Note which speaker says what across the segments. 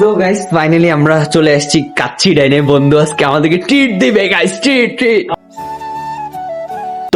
Speaker 1: তো guys finally আমরা চলে আসছি কাচ্চি ডাইনে। বন্ধু, আজকে আমাদেরকে ট্রিট দিবে গাইস ট্রিট ট্রিট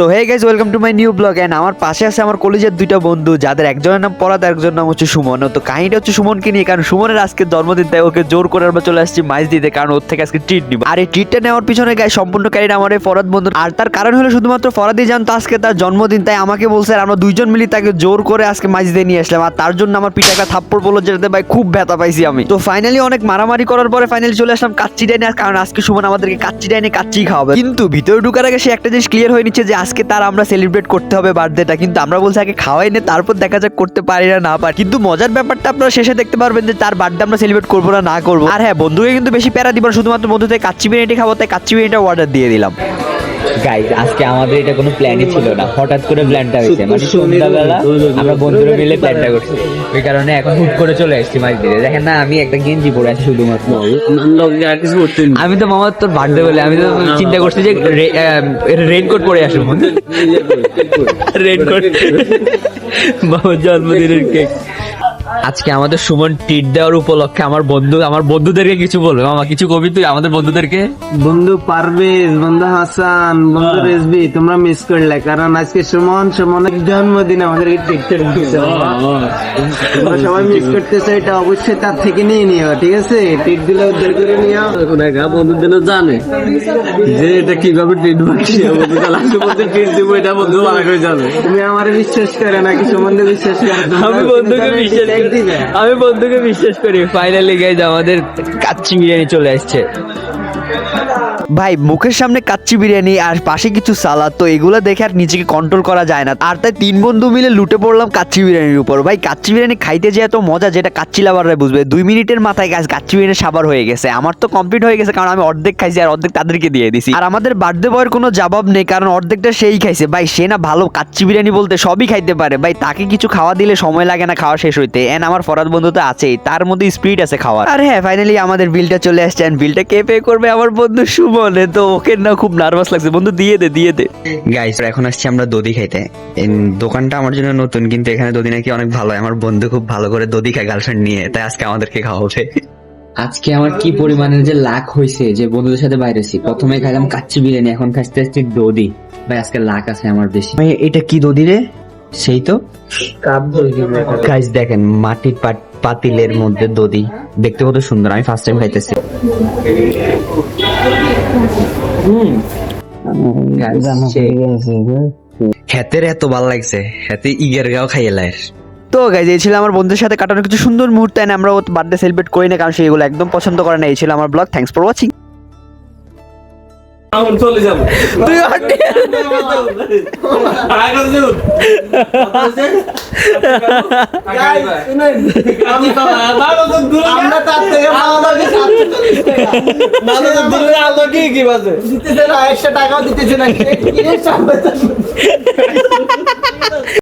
Speaker 1: তো hey guys welcome to my new blog and আমার পাশে আছে আমার কলেজের দুইটা বন্ধু, যাদের একজনের নাম পরাদ একজনের নাম হচ্ছে সুমন। তো কাহিনীটা হচ্ছে সুমনকে নিয়ে, কারণ সুমনের আজকে জন্মদিন, তাই ওকে জোর করে আমরা চলে আসছি মাইজ দিতে, কারণ ওর থেকে আজকে ট্রিট নিব। আর এই ট্রিটটা নেওয়ার পিছনে গায়ে সম্পূর্ণ ক্যারিটা আমার এই ফরাদ বন্ধু। আর তার কারণ হলো শুধুমাত্র ফরাদই জানতো আজকে তার জন্মদিন, তাই আমাকে বলছে আমরা দুইজন মিলি তাকে জোর করে আজকে মাইজ দিয়ে নিয়ে আসলাম। আর তার জন্য আমার পিঠাকা থাপ্পড় বলল যেটাতে ভাই খুব ব্যথা পাইছি আমি। তো ফাইনালি অনেক মারামারি করার পরে ফাইনালি চলে আসলাম কাচ্চি ডাইনে কারণ আজকে সুমন আমাদেরকে কাচ্চি ডাইনে কাচ্চি খাওয়াবে। কিন্তু ভিতরে ঢুকার আগে সে একটা জিনিস ক্লিয়ার হয়ে নিচ্ছে যে আজকে তার আমরা সেলিব্রেট করতে হবে বার্থডেটা কিন্তু আমরা বলছি আগে খাওয়াই নে, তারপর দেখা যাক করতে পারি না না পারি। কিন্তু মজার ব্যাপারটা আপনারা শেষে দেখতে পারবেন যে তার বার্থডে আমরা সেলিব্রেট করব না না করব। আর হ্যাঁ বন্ধুকে কিন্তু বেশি প্যারা দিব শুধুমাত্র বন্ধু থেকে কাচ্চি বিরিয়ানিটি খাব, তাই কাচ্চি বিরিয়ানিটা অর্ডার দিয়ে দিলাম। গাইজ আজকে আমাদের এটা কোনো প্ল্যানই ছিল না হঠাৎ করে প্ল্যানটা হয়েছে মানে সন্ধ্যাবেলা আমরা বন্ধুরা মিলে প্ল্যানটা করছি ওই কারণে এখন হুট করে চলে আসছি মাছ দিতে দেখেন না আমি একটা গেঞ্জি পরে আছি শুধুমাত্র আমি তো মামা তোর বার্থডে বলে আমি তো চিন্তা করছি যে রেনকোট পরে আসব রেনকোট বাবার জন্মদিনের কেক আজকে আমাদের সুমন ট্রিট দেওয়ার উপলক্ষে আমার বন্ধু আমার বন্ধুদেরকে কিছু বলবে। মামা কিছু কবি তুই আমাদের বন্ধুদেরকে?
Speaker 2: বন্ধু পারভেজ বন্ধু হাসান বন্ধু রেজবি তোমরা মিস করলে কারণ আজকে সুমন সুমনের জন্মদিন আমাদের তোমরা সবাই মিস করতেছো এটা অবশ্যই তার থেকে নিয়ে নিও ঠিক আছে? ট্রিট দিলে উদ্ধার করে নিও।
Speaker 3: বন্ধুদের জানে যে এটা কীভাবে ট্রিট বাকি বন্ধু ট্রিট দিব এটা বন্ধু ভালো করে জানে।
Speaker 2: তুমি আমার বিশ্বাস করে নাকি সুমনকে বিশ্বাস করে?
Speaker 1: আমি বন্ধুকে বিশ্বাস। আমি বন্ধুকে বিশ্বাস করি ফাইনালি গাইজ আমাদের কাচ্চি বিরিয়ানি চলে আসছে। ভাই, মুখের সামনে কাচ্চি বিরিয়ানি আর পাশে কিছু সালাদ, তো এগুলো দেখে আর নিজেকে কন্ট্রোল করা যায় না। আর তাই তিন বন্ধু মিলে লুটে পড়লাম কাচ্চি বিরিয়ানির উপর। ভাই, কাচ্চি বিরিয়ানি খাইতে যে এত মজা যেটা কাচ্চি লাভাররা বুঝবে। দুই মিনিটের মাথায় গাছ কাচ্চি বিরিয়ানি সাবার হয়ে গেছে। আমার তো কমপ্লিট হয়ে গেছে, কারণ আমি অর্ধেক খাইছি আর অর্ধেক তাদেরকে দিয়ে দিছি। আর আমাদের বার্থডে বয়ের কোনো জবাব নেই, কারণ অর্ধেকটা সেই খাইছে। ভাই, সে না ভালো কাচ্চি বিরিয়ানি বলতে সবই খাইতে পারে। ভাই, তাকে কিছু খাওয়া দিলে সময় লাগে না খাওয়া শেষ হইতে। এন্ড আমার ফরাদ বন্ধু তো আছেই, তার মধ্যে স্পিড আছে খাওয়ার। আর হ্যাঁ ফাইনালি আমাদের বিলটা চলে আসছে। বিলটা কে পে করবে? আমার বন্ধু সুমনে তো ওকে না খুব নার্ভাস লাগছে। বন্ধু দিয়ে দে দিয়ে দে। গাইস এখন আসছি আমরা দধি খাইতে। এই দোকানটা আমার জন্য নতুন কিন্তু এখানে দধি নাকি অনেক ভালো হয়। আমার বন্ধু খুব ভালো করে দধি খায় গার্লফ্রেন্ড নিয়ে তাই আজকে আমাদেরকে খাওয়াবে
Speaker 4: আজকে আমার কি পরিমাণের যে লাখ হয়েছে যে বন্ধুদের সাথে বাইরেছি প্রথমে খাইলাম কাচ্চি বিরিয়ানি এখন খাইতে আসছি দদি ভাই আজকে লাখ আছে আমার বেশি।
Speaker 1: ভাই এটা কি দধি রে? সেই তো।
Speaker 2: কাপ ধরে
Speaker 1: গাইস দেখেন মাটির পাট- পাতিলের মধ্যে দদি দেখতে কত সুন্দর আমি ফার্স্ট টাইম খাইতেছি। হ্যাঁ এত ভালো লাগছে হ্যাঁ ইগের গাও খাইয়ে লাইর তো গাইজ এই ছিল আমার বন্ধুদের সাথে কাটানো কিছু সুন্দর মুহূর্ত এনে আমরা বার্থডে সেলিব্রেট করি না কারণ সেগুলো একদম পছন্দ করে না। এই ছিল আমার ব্লগ থ্যাংকস ফর ওয়াচিং
Speaker 3: এখন চলে যাব।
Speaker 1: তুই
Speaker 2: টাকাও দিতেছে না।